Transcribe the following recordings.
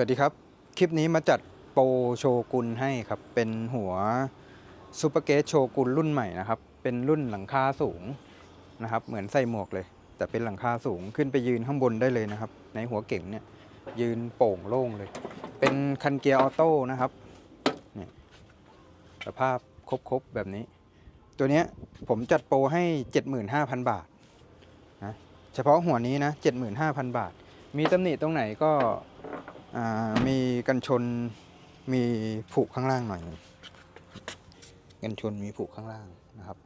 วัสดีครับ คลิปนี้มาจัดโปรโชกุนให้ครับ เป็นหัวซูเปอร์เกตโชกุนรุ่นใหม่นะครับ เป็นรุ่นหลังคาสูงนะครับ เหมือนใส่หมวกเลย แต่เป็นหลังคาสูงขึ้นไปยืนข้างบนได้เลยนะครับ ในหัวเก่งเนี่ยยืนโป่งโล่งเลย เป็นคันเกียร์ออโต้นะครับเนี่ยสภาพครบๆแบบนี้ ตัวเนี้ยผมจัดโปรให้ 75,000 บาทนะเฉพาะหัวนี้นะ 75,000 บาท มีตำหนิตรงไหนก็ มีกันชนมีผุข้างล่างหน่อย กันชนมีผุข้างล่างนะครับ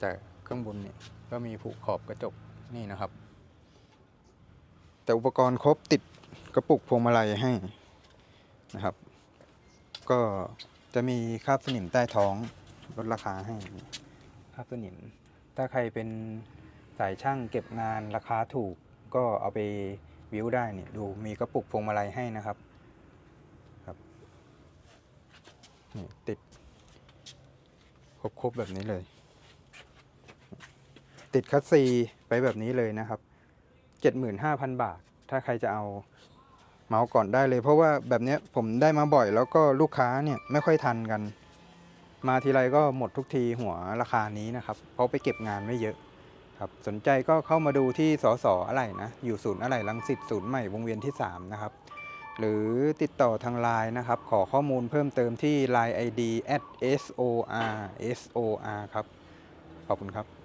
แต่ข้างบนเนี่ยก็มีผุขอบกระจกนี่นะครับ แต่อุปกรณ์ครบติดกระปุกพวงมาลัยให้นะครับ ก็จะมีคราบสนิมใต้ท้องลดราคาให้คราบสนิม ถ้าใครเป็นสายช่างเก็บงานราคาถูกก็เอาไป วิวได้เนี่ยดูมีกระปุกพวงมาลัยให้นะครับครับนี่ติดครบๆแบบนี้เลย ติดคัสซีไปแบบนี้เลยนะครับ 75,000 บาท ถ้าใครจะเอาเมาส์ก่อนได้เลย เพราะว่าแบบเนี้ยผมได้มาบ่อย แล้วก็ลูกค้าเนี่ยไม่ค่อยทันกัน มาทีไรก็หมดทุกทีหัวราคานี้นะครับ เพราะไปเก็บงานไม่เยอะ ครับสนใจก็เข้ามาดูที่สสอะไรนะ อยู่ศูนย์อะไรลังสิตศูนย์ใหม่วงเวียนที่ 3 นะครับ หรือติดต่อทางไลน์นะครับ ขอข้อมูลเพิ่มเติมที่ line ID at sor sor ครับ ขอบคุณครับ